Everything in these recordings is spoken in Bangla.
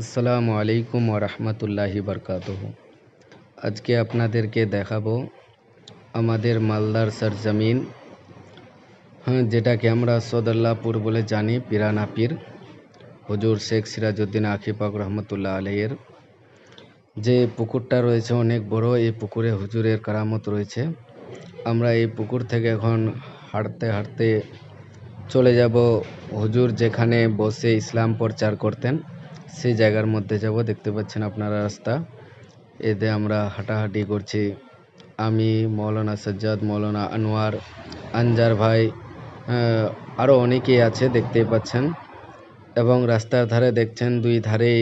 আসসালামু আলাইকুম ওরহমতুল্লাহি বরকাতহ। আজকে আপনাদেরকে দেখাবো আমাদের মালদার সরজমিন। হ্যাঁ যেটাকে আমরা সদল্লাপুর বলে জানি, পিরানা পীর। হুজুর শেখ সিরাজউদ্দিন আখিপাক রহমতুল্লাহ আলাইয়ের যে পুকুরটা রয়েছে, অনেক বড়, এই পুকুরে হুজুরের কারামত রয়েছে। আমরা এই পুকুর থেকে এখন হাঁটতে হাঁটতে চলে যাব হুজুর যেখানে বসে ইসলাম প্রচার করতেন। সেই জায়গার মধ্যে যাব, দেখতে পাচ্ছেন আপনারা রাস্তা। এতে আমরা হাঁটাহাঁটি করছি। আমি মৌলানা সজ্জাদ, মৌলানা আনোয়ার, আনজার ভাই আরও অনেকেই আছে, দেখতেই পাচ্ছেন। এবং রাস্তার ধারে দেখছেন দুই ধারেই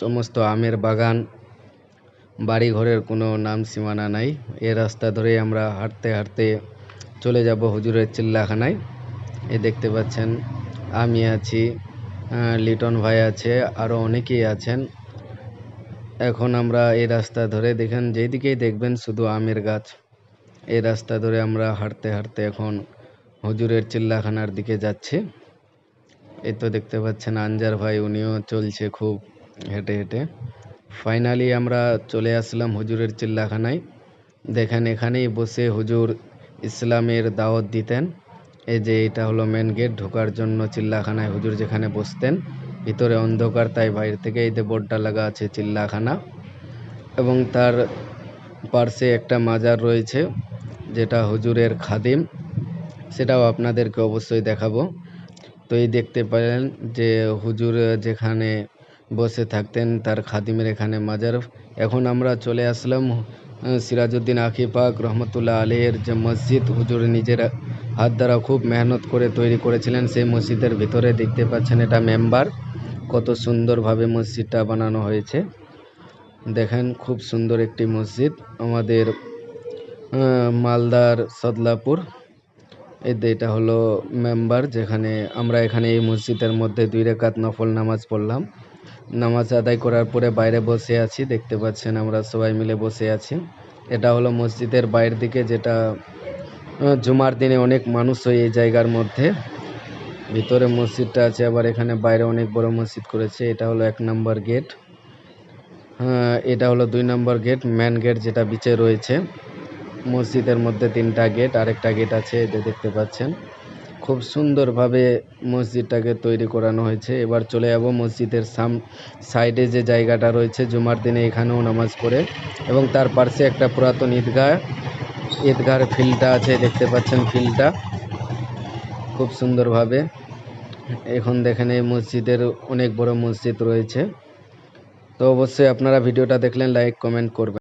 সমস্ত আমের বাগান। বাড়ি ঘরের কোনো নাম সীমানা নাই। এ রাস্তা ধরেই আমরা হাঁটতে হাঁটতে চলে যাব হুজুরের চিল্লাখানায়। এ দেখতে পাচ্ছেন, আমি আছি লিটন ভাই আছে আরও অনেকেই আছেন। এখন আমরা এই রাস্তা ধরে দেখেন, যেদিকেই দেখবেন শুধু আমের গাছ। এই রাস্তা ধরে আমরা হাঁটতে হাঁটতে এখন হুজুরের চিল্লাখানার দিকে যাচ্ছি। এই তো দেখতে পাচ্ছেন আনজার ভাই, উনিও চলছে খুব হেঁটে হেঁটে। ফাইনালি আমরা চলে আসলাম হুজুরের চিল্লাখানায়। দেখেন এখানেই বসে হুজুর ইসলামের দাওয়াত দিতেন। এই যে এটা হলো মেন গেট ঢোকার জন্য চিল্লাখানায় হুজুর যেখানে বসতেন, ভিতরে অন্ধকার, তাই বাইরে থেকে এই যে বোর্ডটা লাগা আছে চিল্লাখানা। এবং তার পার্শ্বে একটা মাজার রয়েছে, যেটা হুজুরের খাদিম। সেটাও আপনাদেরকে অবশ্যই দেখাবো। তো এই দেখতে পেলেন যে হুজুর যেখানে বসে থাকতেন, তার খাদিমের এখানে মাজার। এখন আমরা চলে আসলাম, সিরাজউদ্দিন আখি পাক রহমতুল্লাহ আলীর যে মসজিদ, হুজুর নিজের হাত দ্বারা খুব মেহনত করে তৈরি করেছিলেন, সেই মসজিদের ভিতরে দেখতে পাচ্ছেন এটা মেম্বার। কত সুন্দরভাবে মসজিদটা বানানো হয়েছে। দেখেন খুব সুন্দর একটি মসজিদ আমাদের মালদার সদলাপুর। এই এটা হলো মেম্বার, যেখানে আমরা এখানে এই মসজিদের মধ্যে দুই রেখাত নফল নামাজ পড়লাম। নামাজ আদায় করার পরে বাইরে বসে আছি, দেখতে পাচ্ছেন আমরা সবাই মিলে বসে আছি। এটা হলো মসজিদের বাইরের দিকে যেটা জুমার দিনে অনেক মানুষ হয় এই জায়গার মধ্যে। ভিতরে মসজিদটা আছে, আবার এখানে বাইরে অনেক বড় মসজিদ করেছে, এটা হলো এক নম্বর গেট। এটা হলো দুই নম্বর গেট মেন গেট যেটা বিচে রয়েছে। মসজিদের মধ্যে তিনটা গেট, আরেকটা গেট আছে যে দেখতে পাচ্ছেন। খুব সুন্দরভাবে মসজিদটাকে তৈরি করানো হয়েছে। এবার চলে যাব মসজিদের সাম, সাইডে যে জায়গাটা রয়েছে, জুমার দিনে এখানেও নামাজ পড়ে। এবং তার পাশে একটা পুরাতন ঈদগাহ ঈদগাহর ফিল্ডটা আছে, দেখতে পাচ্ছেন ফিল্ডটা। খুব সুন্দরভাবে। এখন দেখেন এই মসজিদের অনেক বড় মসজিদ রয়েছে। তো অবশ্যই আপনারা ভিডিওটা দেখলেন, লাইক, কমেন্ট করবেন।